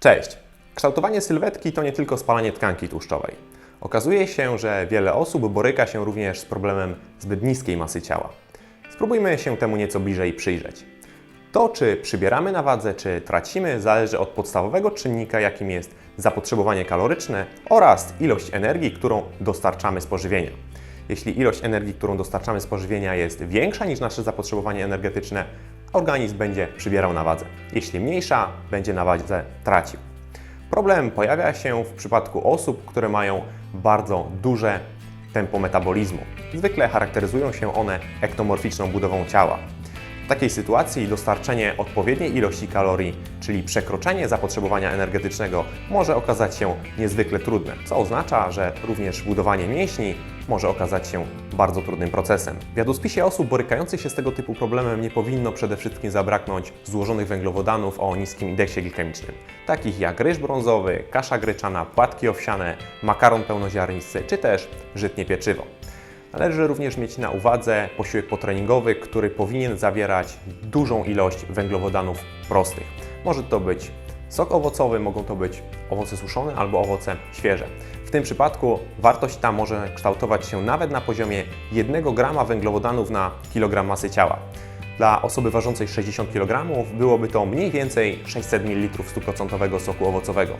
Cześć! Kształtowanie sylwetki to nie tylko spalanie tkanki tłuszczowej. Okazuje się, że wiele osób boryka się również z problemem zbyt niskiej masy ciała. Spróbujmy się temu nieco bliżej przyjrzeć. To, czy przybieramy na wadze, czy tracimy, zależy od podstawowego czynnika, jakim jest zapotrzebowanie kaloryczne oraz ilość energii, którą dostarczamy z pożywienia. Jeśli ilość energii, którą dostarczamy z pożywienia jest większa niż nasze zapotrzebowanie energetyczne, organizm będzie przybierał na wadze. Jeśli mniejsza, będzie na wadze tracił. Problem pojawia się w przypadku osób, które mają bardzo duże tempo metabolizmu. Zwykle charakteryzują się one ektomorficzną budową ciała. W takiej sytuacji dostarczenie odpowiedniej ilości kalorii, czyli przekroczenie zapotrzebowania energetycznego, może okazać się niezwykle trudne, co oznacza, że również budowanie mięśni może okazać się bardzo trudnym procesem. W jadłospisie osób borykających się z tego typu problemem nie powinno przede wszystkim zabraknąć złożonych węglowodanów o niskim indeksie glikemicznym, takich jak ryż brązowy, kasza gryczana, płatki owsiane, makaron pełnoziarnisty czy też żytnie pieczywo. Należy również mieć na uwadze posiłek potreningowy, który powinien zawierać dużą ilość węglowodanów prostych. Może to być sok owocowy, mogą to być owoce suszone albo owoce świeże. W tym przypadku wartość ta może kształtować się nawet na poziomie 1 grama węglowodanów na kilogram masy ciała. Dla osoby ważącej 60 kg byłoby to mniej więcej 600 ml 100% soku owocowego.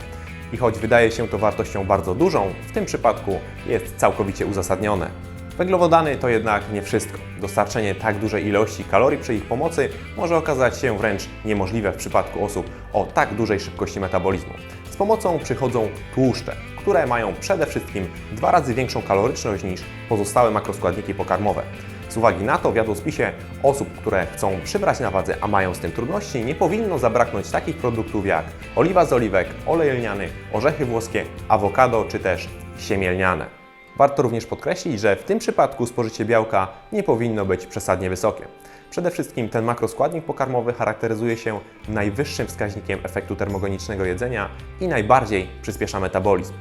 I choć wydaje się to wartością bardzo dużą, w tym przypadku jest całkowicie uzasadnione. Węglowodany to jednak nie wszystko. Dostarczenie tak dużej ilości kalorii przy ich pomocy może okazać się wręcz niemożliwe w przypadku osób o tak dużej szybkości metabolizmu. Z pomocą przychodzą tłuszcze, które mają przede wszystkim dwa razy większą kaloryczność niż pozostałe makroskładniki pokarmowe. Z uwagi na to w jadłospisie osób, które chcą przybrać na wadze, a mają z tym trudności, nie powinno zabraknąć takich produktów jak oliwa z oliwek, olej lniany, orzechy włoskie, awokado czy też siemię lniane. Warto również podkreślić, że w tym przypadku spożycie białka nie powinno być przesadnie wysokie. Przede wszystkim ten makroskładnik pokarmowy charakteryzuje się najwyższym wskaźnikiem efektu termogenicznego jedzenia i najbardziej przyspiesza metabolizm.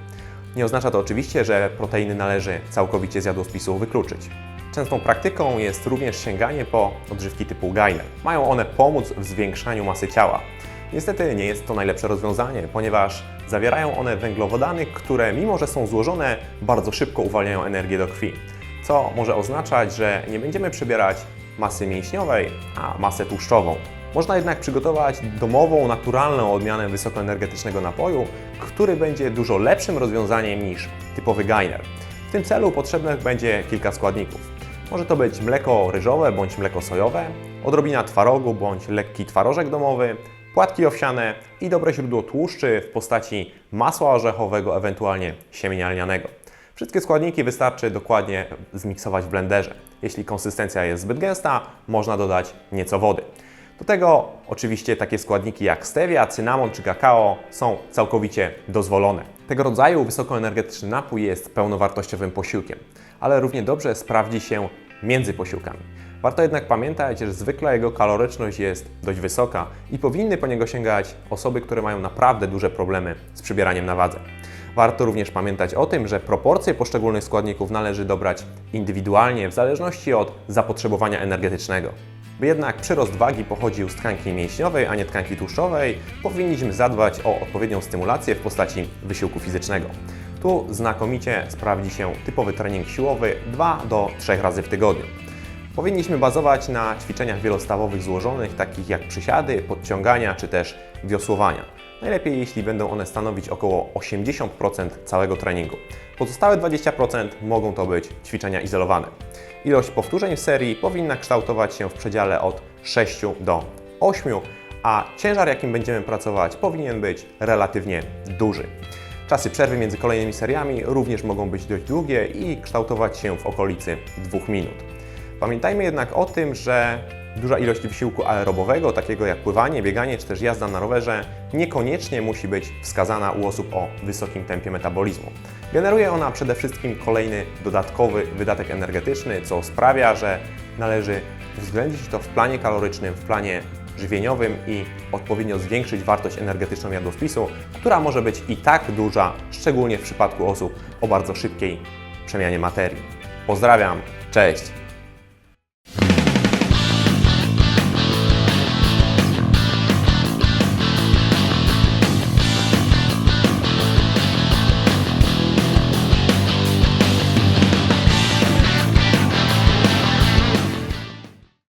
Nie oznacza to oczywiście, że proteiny należy całkowicie z jadłospisu wykluczyć. Częstą praktyką jest również sięganie po odżywki typu gainer. Mają one pomóc w zwiększaniu masy ciała. Niestety nie jest to najlepsze rozwiązanie, ponieważ zawierają one węglowodany, które mimo że są złożone, bardzo szybko uwalniają energię do krwi, co może oznaczać, że nie będziemy przybierać masy mięśniowej, a masę tłuszczową. Można jednak przygotować domową, naturalną odmianę wysokoenergetycznego napoju, który będzie dużo lepszym rozwiązaniem niż typowy gainer. W tym celu potrzebnych będzie kilka składników. Może to być mleko ryżowe bądź mleko sojowe, odrobina twarogu bądź lekki twarożek domowy, płatki owsiane i dobre źródło tłuszczy w postaci masła orzechowego, ewentualnie siemienia lnianego. Wszystkie składniki wystarczy dokładnie zmiksować w blenderze. Jeśli konsystencja jest zbyt gęsta, można dodać nieco wody. Do tego oczywiście takie składniki jak stevia, cynamon czy kakao są całkowicie dozwolone. Tego rodzaju wysokoenergetyczny napój jest pełnowartościowym posiłkiem, ale równie dobrze sprawdzi się między posiłkami. Warto jednak pamiętać, że zwykle jego kaloryczność jest dość wysoka i powinny po niego sięgać osoby, które mają naprawdę duże problemy z przybieraniem na wadze. Warto również pamiętać o tym, że proporcje poszczególnych składników należy dobrać indywidualnie w zależności od zapotrzebowania energetycznego. By jednak przyrost wagi pochodził z tkanki mięśniowej, a nie tkanki tłuszczowej, powinniśmy zadbać o odpowiednią stymulację w postaci wysiłku fizycznego. Tu znakomicie sprawdzi się typowy trening siłowy 2 do 3 razy w tygodniu. Powinniśmy bazować na ćwiczeniach wielostawowych złożonych, takich jak przysiady, podciągania czy też wiosłowania. Najlepiej, jeśli będą one stanowić około 80% całego treningu. Pozostałe 20% mogą to być ćwiczenia izolowane. Ilość powtórzeń w serii powinna kształtować się w przedziale od 6 do 8, a ciężar, jakim będziemy pracować, powinien być relatywnie duży. Czasy przerwy między kolejnymi seriami również mogą być dość długie i kształtować się w okolicy 2 minut. Pamiętajmy jednak o tym, że duża ilość wysiłku aerobowego, takiego jak pływanie, bieganie czy też jazda na rowerze, niekoniecznie musi być wskazana u osób o wysokim tempie metabolizmu. Generuje ona przede wszystkim kolejny dodatkowy wydatek energetyczny, co sprawia, że należy uwzględnić to w planie kalorycznym, w planie żywieniowym i odpowiednio zwiększyć wartość energetyczną jadłospisu, która może być i tak duża, szczególnie w przypadku osób o bardzo szybkiej przemianie materii. Pozdrawiam, cześć!